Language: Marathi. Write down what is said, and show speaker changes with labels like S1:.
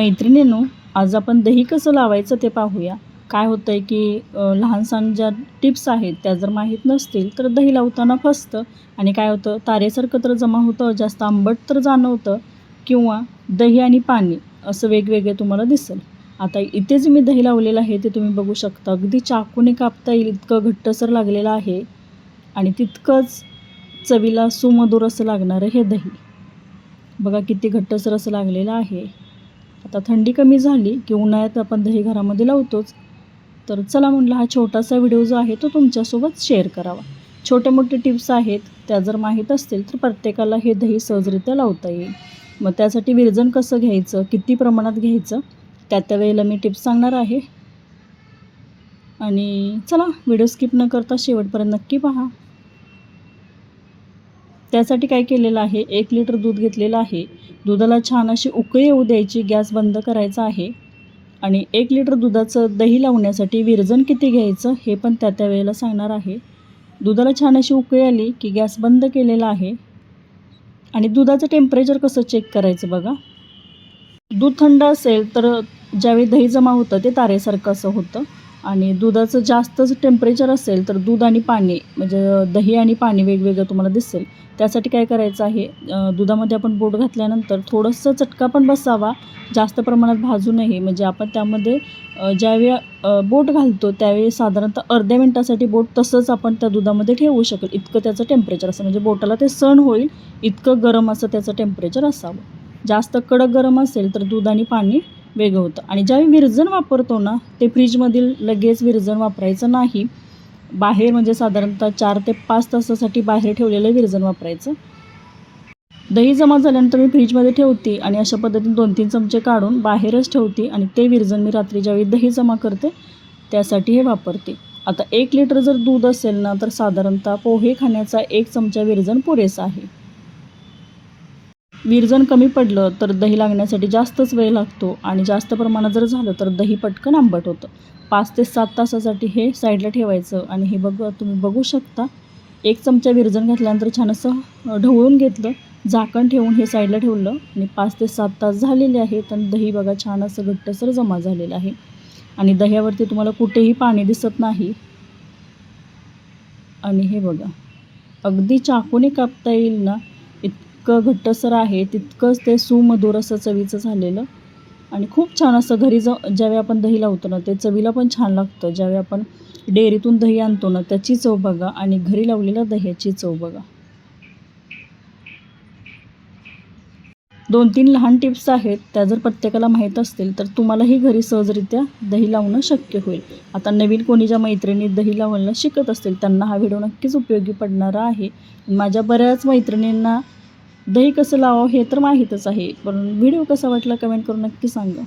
S1: मैत्रिणींनो आज आपण दही कसं लावायचं ते पाहूया. काय होतं आहे की लहानसान ज्या टिप्स आहेत त्या जर माहीत नसतील तर दही लावताना फसतं. आणि काय होतं तारेसारखं तर जमा होतं जास्त आंबट तर जाणवतं. किंवा दही आणि पाणी असं वेगवेगळे तुम्हाला दिसेल. आता इथे जे मी दही लावलेलं आहे ते तुम्ही बघू शकता. अगदी चाकूने कापता येईल इतकं घट्टसर लागलेलं आहे. आणि तितकंच चवीला सुमधुर असं लागणारं हे दही. बघा किती घट्टसर असं लागलेलं आहे. आता थंडी कमी झाली की उन्हाळ्यात आपण दही घरामध्ये लावतोच. तर चला म्हणलं हा छोटासा व्हिडिओ जो आहे तो तुमच्यासोबत शेअर करावा. छोटे मोठे टिप्स आहेत त्या जर माहीत असतील तर प्रत्येकाला हे दही सहजरित्या लावता येईल. मग त्यासाठी विरजन कसं घ्यायचं किती प्रमाणात घ्यायचं त्या त्या वेळेला मी टिप्स सांगणार आहे. आणि चला व्हिडिओ स्किप न करता शेवटपर्यंत नक्की पहा. त्यासाठी काय केलेलं आहे? एक लिटर दूध घेतलेलं आहे. दुधाला छान अशी उकळी येऊ द्यायची गॅस बंद करायचा आहे. आणि एक लिटर दुधाचं दही लावण्यासाठी विरजन किती घ्यायचं हे पण त्या त्या वेळेला सांगणार आहे. दुधाला छान अशी उकळी आली की गॅस बंद केलेला आहे. आणि दुधाचं टेम्परेचर कसं चेक करायचं बघा? दूध थंड असेल तर ज्यावेळी दही जमा होतं ते तारेसारखं असं होतं. आणि दुधाचं जास्तच टेम्परेचर असेल तर दूध आणि पाणी म्हणजे दही आणि पाणी वेगवेगळं तुम्हाला दिसेल. त्यासाठी काय करायचं आहे दुधामध्ये आपण बोट घातल्यानंतर थोडंसं चटका पण बसावा जास्त प्रमाणात भाजू नये. म्हणजे आपण त्यामध्ये ज्यावेळी बोट घालतो त्यावेळी साधारणतः अर्ध्या मिनटासाठी बोट तसंच आपण त्या दुधामध्ये ठेवू शकेल इतकं त्याचं टेम्परेचर असं म्हणजे बोटाला ते सण होईल इतकं गरम असं त्याचं टेम्परेचर असावं. जास्त कडक गरम असेल तर दूध आणि पाणी वेगळं होतं. आणि ज्यावेळी विरजण वापरतो ना ते फ्रीजमधील लगेच विरजण वापरायचं नाही. बाहेर म्हणजे साधारणतः चार ते पाच तासासाठी बाहेर ठेवलेलं विरजण वापरायचं. दही जमा झाल्यानंतर मी फ्रीजमध्ये ठेवते आणि अशा पद्धतीने दोन तीन चमचे काढून बाहेरच ठेवते आणि ते विरजण मी रात्री ज्यावेळी दही जमा करते त्यासाठी हे वापरते. आता एक लिटर जर दूध असेल ना तर साधारणतः पोहे खाण्याचा एक चमचा विरजण पुरेसा आहे. विरजण कमी पडलं तर दही लागण्यासाठी जास्तच वेळ लागतो आणि जास्त प्रमाणात जर झालं तर दही पटकन आंबट होतं. पाच ते सात तासासाठी हे साईडला ठेवायचं आणि हे बघ तुम्ही बघू शकता. एक चमचा विरजण घातल्यानंतर छान असं ढवळून घेतलं. झाकण ठेवून हे साईडला ठेवलं आणि पाच ते सात तास झालेले आहेत आणि दही बघा छान असं घट्टसर जमा झालेलं आहे. आणि दह्यावरती तुम्हाला कुठेही पाणी दिसत नाही. आणि हे बघा अगदी चाकूने कापता येईल ना? इतकं घट्टसर आहे तितकंच ते सुमधुर असं चवीचं झालेलं. आणि खूप छान असं घरी ज ज्यावेळी आपण दही लावतो ना ते चवीला पण छान लागतं. ज्यावेळी आपण डेअरीतून दही आणतो ना त्याची चव बघा आणि घरी लावलेल्या दह्याची चव बघा. दोन तीन लहान टिप्स आहेत त्या जर प्रत्येकाला माहीत असतील तर तुम्हालाही घरी सहजरित्या दही लावणं शक्य होईल. आता नवीन कोणी ज्या मैत्रिणी दही लावायला शिकत असतील त्यांना हा व्हिडिओ नक्कीच उपयोगी पडणारा आहे. माझ्या बऱ्याच मैत्रिणींना दही कसं लावावं हे तर माहीतच आहे. पण व्हिडिओ कसा वाटला कमेंट करून नक्की सांगा.